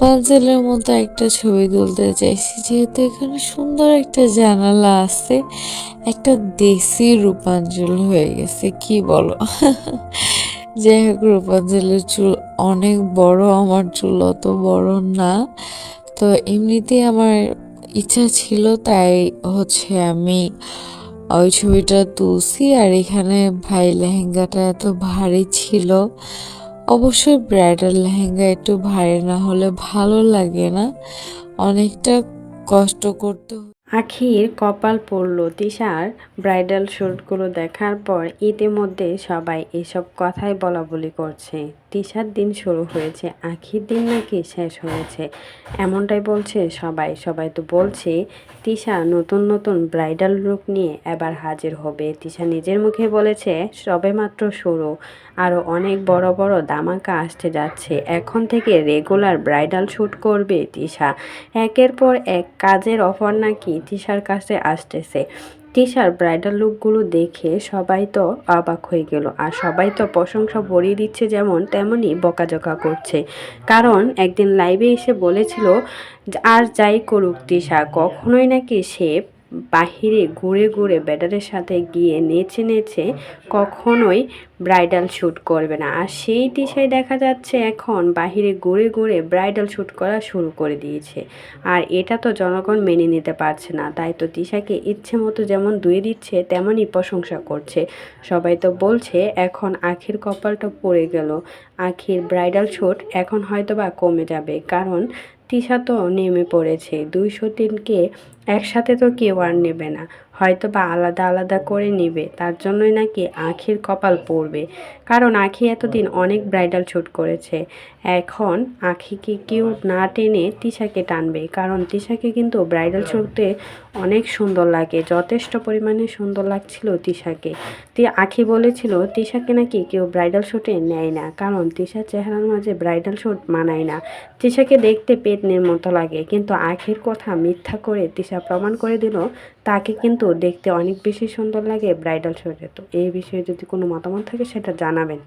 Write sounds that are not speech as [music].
পাঁচেলের মতো একটা ছবি তুলতে চাইছি, যেহেতু এখানে সুন্দর একটা জানালা আছে, একটা দেশি রূপাঞ্জল হয়ে গেছে, কি বলো? [laughs] যাই হোক রূপাঞ্জলের চুল অনেক বড়, আমার চুল অত বড় না। তো এমনিতেই আমার ইচ্ছা ছিল, তাই হচ্ছে আমি ওই ছবিটা তুলছি, আর এখানে ভাই লেহেঙ্গাটা এত ভারী ছিল। অবশ্যই ব্রাইডাল লেহেঙ্গা একটু ভারী না হলে ভালো লাগে না অনেকটা কষ্ট করতে। আখির কপাল পড়ল তিশার ব্রাইডাল শ্যুটগুলো দেখার পর ইতিমধ্যে সবাই এসব কথাই বলা বলি করছে তিশার দিন শুরু হয়েছে, আখির দিন নাকি শেষ হয়েছে? এমনটাই বলছে সবাই সবাই তো বলছে তিশা নতুন নতুন ব্রাইডাল লুক নিয়ে এবার হাজির হবে। তিশা নিজের মুখে বলেছে সবেমাত্র শুরু। আরও অনেক বড় বড় দামাকা আসতে যাচ্ছে। এখন থেকে রেগুলার ব্রাইডাল শ্যুট করবে তিশা। একের পর এক কাজের অফার নাকি তিশার কাছে আসতেছে। তিশার ব্রাইডাল লুকগুলো দেখে সবাই তো অবাক হয়ে গেল। আর সবাই তো প্রশংসা ভরিয়ে দিচ্ছে যেমন তেমনই বকাঝকা করছে। কারণ একদিন লাইভে এসে বলেছিল, আর যাই করুক তিশা কখনোই নাকি সে বাহিরে ঘুরে ঘুরে ব্যাটারের সাথে গিয়ে নেচে নেচে কখনোই ব্রাইডাল শ্যুট করবে না। আর সেই দিশায় দেখা যাচ্ছে এখন বাহিরে ঘুরে ঘুরে ব্রাইডাল শ্যুট করা শুরু করে দিয়েছে। আর এটা তো জনগণ মেনে নিতে পারছে না। তাই তো দিশাকে ইচ্ছে মতো যেমন দুয়ে দিচ্ছে, তেমনই প্রশংসা করছে। সবাই তো বলছে, এখন আখির কপালটা পড়ে গেল। আখির ব্রাইডাল শ্যুট এখন হয়তো বা কমে যাবে। কারণ তিশা তো নেমে পড়েছে। দুইশো তিনকে একসাথে তো কেউ আর নেবে না। হয়তো বা আলাদা আলাদা করে নেবে, তার জন্যই নাকি আখির কপাল পড়বে কারণ আখি এতদিন অনেক ব্রাইডাল শ্যুট করেছে। এখন আখিকে কেউ না টেনে তিশাকে টানবে, কারণ তিশাকে কিন্তু ব্রাইডাল শ্যুটে অনেক সুন্দর লাগে, যথেষ্ট পরিমাণে সুন্দর লাগছিল তিশাকে। তি আখি বলেছিল, তিশাকে নাকি কেউ ব্রাইডাল শ্যুটে নেয় না, কারণ তিশার চেহারার মাঝে ব্রাইডাল শ্যুট মানায় না। তিশাকে দেখতে পেতনির মতো লাগে, কিন্তু আখির কথা মিথ্যা করে তিশা প্রমাণ করে দিল, তাকে কিন্তু দেখতে অনেক বেশি সুন্দর লাগে ব্রাইডাল শরীরে। তো এই বিষয়ে যদি কোনো মতামত থাকে সেটা জানাবেন।